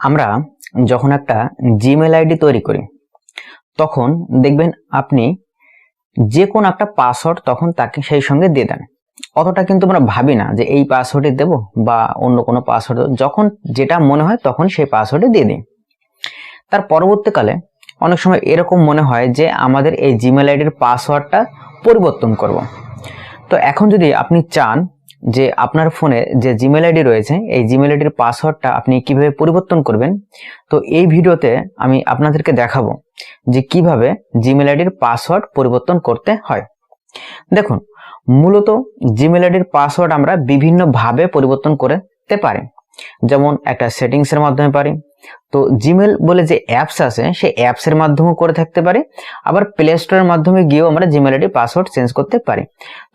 আমরা যখন একটা জিমেল আইডি তৈরি করি, তখন দেখবেন আপনি যে কোনো একটা পাসওয়ার্ড তখন তাকে সেই সঙ্গে দিয়ে দেন। অতটা কিন্তু আমরা ভাবি না যে এই পাসওয়ার্ডে দেব বা অন্য কোনো পাসওয়ার্ড যখন যেটা মনে হয় তখন সেই পাসওয়ার্ডে দিয়ে দিই। তার পরবর্তীকালে অনেক সময় এরকম মনে হয় যে আমাদের এই জিমেল আইডির পাসওয়ার্ডটা পরিবর্তন করব। তো এখন যদি আপনি চান যে আপনার ফোনে যে জিমেল আইডি রয়েছে, এই জিমেল আইডির পাসওয়ার্ডটা আপনি কীভাবে পরিবর্তন করবেন, তো এই ভিডিওতে আমি আপনাদেরকে দেখাবো যে কীভাবে জিমেল আইডির পাসওয়ার্ড পরিবর্তন করতে হয়। দেখুন, মূলত জিমেল আইডির পাসওয়ার্ড আমরা বিভিন্নভাবে পরিবর্তন করতে পারি। যেমন একটা সেটিংসের মাধ্যমে পারি তো জিমেল বলে যে অ্যাপস আছে, সেই অ্যাপসের মাধ্যমেও করে থাকতে পারি। আবার প্লে স্টোরের মাধ্যমে গিয়েও আমরা জিমেল আইডি পাসওয়ার্ড চেঞ্জ করতে পারি।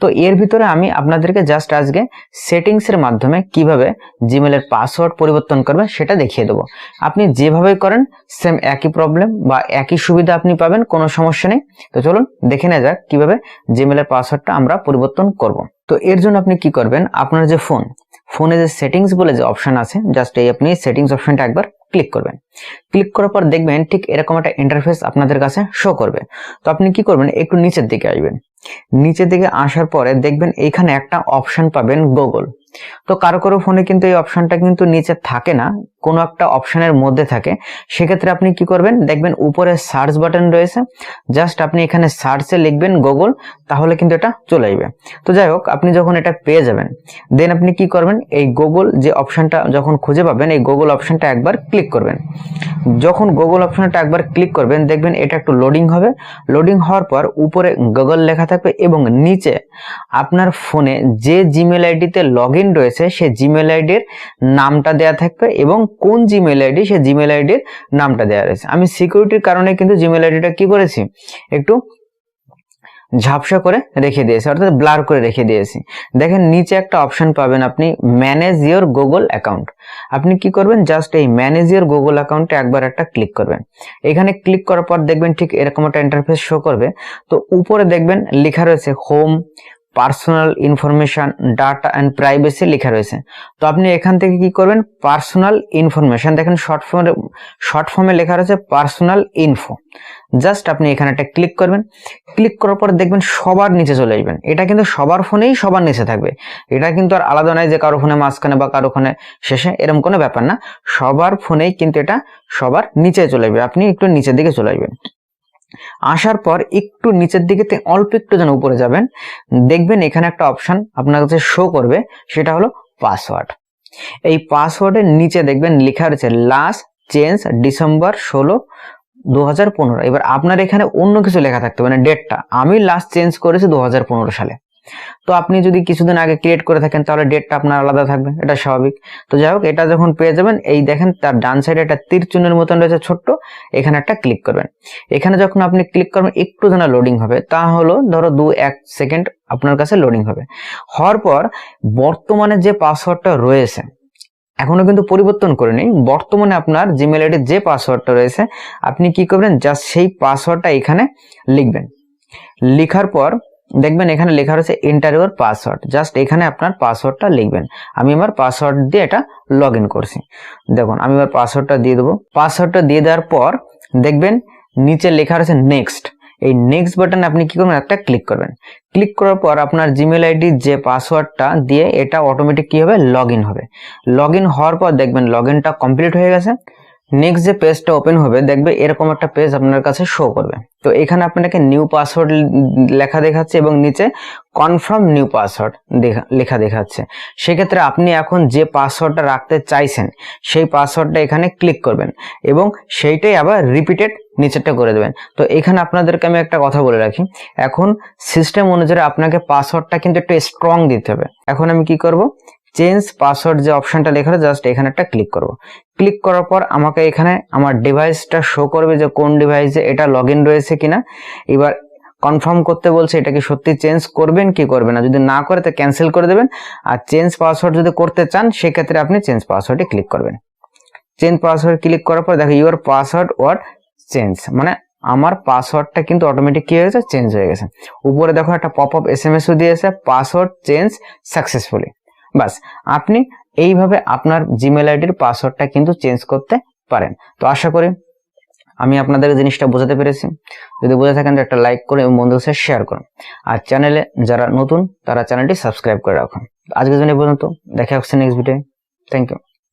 তো এর ভিতরে আমি আপনাদেরকে জাস্ট আজকে সেটিংসের মাধ্যমে কীভাবে জিমেলের পাসওয়ার্ড পরিবর্তন করবে সেটা দেখিয়ে দেবো। আপনি যেভাবে করেন সেম একই প্রবলেম বা একই সুবিধা আপনি পাবেন, কোনো সমস্যা নেই। তো চলুন দেখে নেওয়া যাক কীভাবে জিমেলের পাসওয়ার্ডটা আমরা পরিবর্তন করব। তো এর জন্য আপনি কি করবেন, আপনার যে ফোন ফোনে যে সেটিংস বলে যে অপশন আছে জাস্ট এই আপনি সেটিংস অপশনটা একবার ক্লিক করবেন। ক্লিক করার পর দেখবেন ঠিক এরকম একটা ইন্টারফেস আপনাদের কাছে শো করবে। তো আপনি কি করবেন? একটু নিচের দিকে আসবেন। নিচের দিকে আসার পরে দেখবেন এখানে একটা অপশন পাবেন গুগল তো কারও কারও ফোনে কিন্তু এই অপশনটা কিন্তু নিচে থাকে না, কোনো একটা অপশনের মধ্যে থাকে। সেক্ষেত্রে আপনি কি করবেন? দেখবেন উপরে সার্চ বাটন রয়েছে। জাস্ট আপনি এখানে সার্চে লিখবেন গুগল তাহলে কিন্তু এটা চলে আসবে। তো যাই হোক, আপনি যখন এটা পেয়ে যাবেন দেন আপনি কি করবেন? এই গুগল যে অপশনটা যখন খুঁজে পাবেন, এই গুগল অপশনটা একবার ক্লিক করবেন। যখন গুগল অপশনটা একবার ক্লিক করবেন, দেখবেন এটা একটু লোডিং হবে। লোডিং হওয়ার পর উপরে গুগল লেখা থাকবে এবং নিচে আপনার ফোনে যে জিমেল আইডিতে লগ রয়েছে সে জিমেল আইডির নামটা দেওয়া থাকবে এবং কোন জিমেল আইডি সে জিমেল আইডির নামটা দেওয়া রয়েছে। আমি সিকিউরিটির কারণে কিন্তু জিমেল আইডিটা কি করেছি? একটু ঝাপসা করে রেখে দিয়েছি, অর্থাৎ ব্লার করে রেখে দিয়েছি। দেখেন, নিচে একটা অপশন পাবেন আপনি ম্যানেজ ইওর গুগল অ্যাকাউন্ট আপনি কি করবেন? জাস্ট এই ম্যানেজ ইওর গুগল অ্যাকাউন্টে একবার একটা ক্লিক করবেন। এখানে ক্লিক করার পর দেখবেন ঠিক এরকম একটা ইন্টারফেস শো করবে। তো উপরে দেখবেন লেখা রয়েছে home personal information, data and privacy লেখা রয়েছে। তো আপনি এখান থেকে কি করবেন? Personal information. দেখেন, শর্ট ফর্মে শর্ট ফর্মে লেখা রয়েছে পার্সোনাল ইনফো। জাস্ট আপনি এখানে একটা ক্লিক করবেন। ক্লিক করার পর দেখবেন সবার নিচে চলে আসবেন। এটা কিন্তু সবার ফোনেই সবার নিচে থাকবে। এটা কিন্তু আর আলাদা নয় যে কারও ফোনে মাঝখানে বা কারও ফোনে শেষে এরকম কোনো ব্যাপার না। সবার ফোনেই কিন্তু এটা সবার নিচে চলে আসবে। আপনি একটু নিচের দিকে চলে আসবেন। আসার পর একটু নিচের দিকে অল্প একটু যেন উপরে যাবেন, দেখবেন এখানে একটা অপশান আপনার কাছে শো করবে, সেটা হলো পাসওয়ার্ড এই পাসওয়ার্ডের নিচে দেখবেন লেখা রয়েছে লাস্ট চেঞ্জ ডিসেম্বর ষোলো দু এবার আপনার এখানে অন্য কিছু লেখা থাকতে মানে ডেটটা আমি লাস্ট চেঞ্জ করেছি দু সালে। তো আপনি যদি কিছুদিন আগে ক্রিয়েট করে থাকেন, তাহলে ডেটটা আপনার আলাদা থাকবে। এটা স্বাভাবিক। তো যাই হোক, এটা যখন পেয়ে যাবেন, এই দেখেন তার ডান সাইডে একটা তীর চিহ্নের মতন রয়েছে ছোট্ট, এখানে একটা ক্লিক করবেন। এখানে যখন আপনি ক্লিক করবেন, একটু যেন লোডিং হবে তা হলো ধরো দু এক সেকেন্ড আপনার কাছে লোডিং হবে। হওয়ার পর বর্তমানে যে পাসওয়ার্ডটা রয়েছে, এখনও কিন্তু পরিবর্তন করে নেই বর্তমানে আপনার জিমেল আইডির যে পাসওয়ার্ডটা রয়েছে, আপনি কি করবেন জাস্ট সেই পাসওয়ার্ডটা এখানে লিখবেন। লেখার পর দেখবেন এখানে লেখা রয়েছে এন্টার ইউর পাসওয়ার্ড জাস্ট এখানে আপনার পাসওয়ার্ডটা লিখবেন। আমি আমার পাসওয়ার্ড দিয়ে এটা লগ করছি। দেখুন, আমি আমার পাসওয়ার্ডটা দিয়ে দেবো। পাসওয়ার্ডটা দিয়ে দেওয়ার পর দেখবেন নিচে লেখা রয়েছে নেক্সট এই নেক্সট বাটনে আপনি কি করবেন? একটা ক্লিক করবেন। ক্লিক করার পর আপনার জিমেল আইডি যে পাসওয়ার্ডটা দিয়ে এটা অটোমেটিক কি হবে? লগ হবে। লগ হওয়ার পর দেখবেন লগ কমপ্লিট হয়ে গেছে। নেক্সট যে পেজটা ওপেন হবে, দেখবে এরকম একটা পেজ আপনার কাছে শো করবে। তো এখানে আপনাকে নিউ পাসওয়ার্ড লেখা দেখাচ্ছে এবং নিচে কনফার্ম নিউ পাসওয়ার্ড লেখা দেখাচ্ছে। সেক্ষেত্রে আপনি এখন যে পাসওয়ার্ডটা রাখতে চাইছেন, সেই পাসওয়ার্ডটা এখানে ক্লিক করবেন এবং সেইটাই আবার রিপিটেড নিচেরটা করে দেবেন। তো এখানে আপনাদেরকে আমি একটা কথা বলে রাখি। এখন সিস্টেম অনুযায়ী আপনাকে পাসওয়ার্ডটা কিন্তু একটু স্ট্রং দিতে হবে। এখন আমি কি করব? চেঞ্জ পাসওয়ার্ড যে অপশনটা লেখা জাস্ট এখানে একটা ক্লিক করব। ক্লিক করার পর আমাকে এখানে আমার ডিভাইসটা শো করবে যে কোন ডিভাইসে এটা লগ রয়েছে কিনা। এবার কনফার্ম করতে বলছে এটা কি সত্যি চেঞ্জ করবেন, কি করবেন না। যদি না করে, তো ক্যান্সেল করে দেবেন। আর চেঞ্জ পাসওয়ার্ড যদি করতে চান, সেক্ষেত্রে আপনি চেঞ্জ পাসওয়ার্ডে ক্লিক করবেন। চেঞ্জ পাসওয়ার্ড ক্লিক করার পর দেখো ইউর পাসওয়ার্ড ওয়ার্ড চেঞ্জ মানে আমার পাসওয়ার্ডটা কিন্তু অটোমেটিক কি হয়ে গেছে? চেঞ্জ হয়ে গেছে। উপরে দেখো একটা পপ আপ এস এম এসও দিয়েছে পাসওয়ার্ড চেঞ্জ সাকসেসফুলি বাস আপনি এইভাবে আপনার জিমেল আইডির পাসওয়ার্ডটা কিন্তু চেঞ্জ করতে পারেন। তো আশা করি আমি আপনাদের জিনিসটা বোঝাতে পেরেছি। যদি বুঝে থাকেন তো একটা লাইক করে এবং বন্ধুদের সাথে শেয়ার করুন। আর চ্যানেলে যারা নতুন, তারা চ্যানেলটি সাবস্ক্রাইব করে রাখুন। আজকের জন্য পর্যন্ত। দেখা হচ্ছে নেক্সট ভিডিও থ্যাংক ইউ